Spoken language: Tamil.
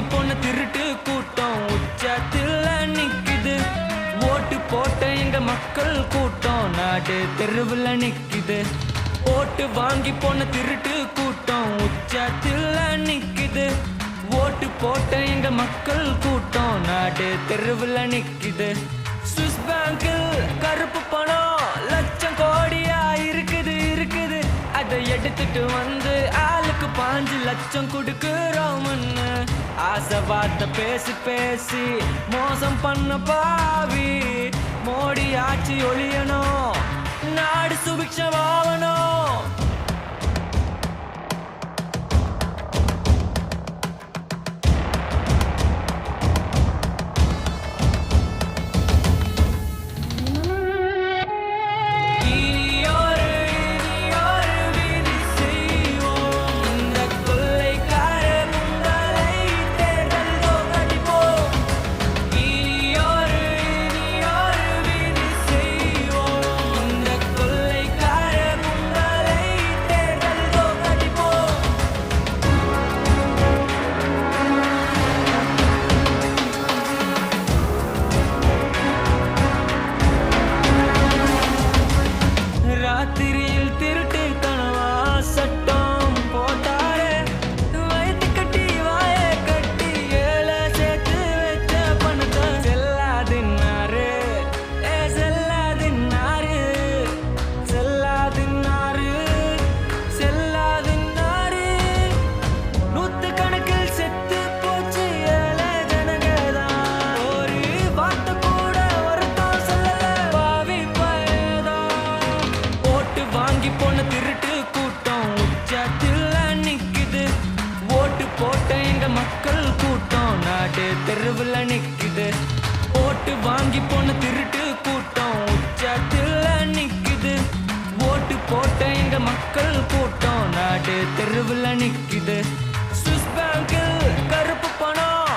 வாங்கி போன திருட்டு கூட்டம். உச்சத்தில் நிக்குது. ஓட்டு போட்ட எங்க மக்கள் கூட்டம். நாடு தெருவில் நிக்குது. ஓட்டு வாங்கி போன திருட்டு கூட்டம். உச்சத்தில் நிக்குது. ஓட்டு போட்ட எங்க மக்கள் கூட்டம். நாடு தெருவில் நிக்குது. சுவிஸ் பேங்கில் கருப்பு பணம் லட்சம் கோடியா இருக்குது இருக்குது. அதை எடுத்துட்டு வந்து ஆளுக்கு பாஞ்சு லட்சம் கொடுக்குறோம்னு ஆசை வார்த்தை பேசி பேசி மோசம் பண்ண பாவி. மோடி ஆட்சி ஒழியணும். நாடு சுபிக்ஷமாவணும். திருட்டு கூட்டம் உச்சத்துல நிக்குது. ஓட்டு போட்ட எங்க மக்கள் கூட்டம் நாடு தெருவில் நிக்குது. ஓட்டு வாங்கி போன திருட்டு கூட்டம் உச்சத்துல நிக்குது. ஓட்டு போட்ட எங்க மக்கள் கூட்டம் நாடு தெருவில் நிக்குது. சுவிஸ் பேங்கில் கருப்பு பணம்.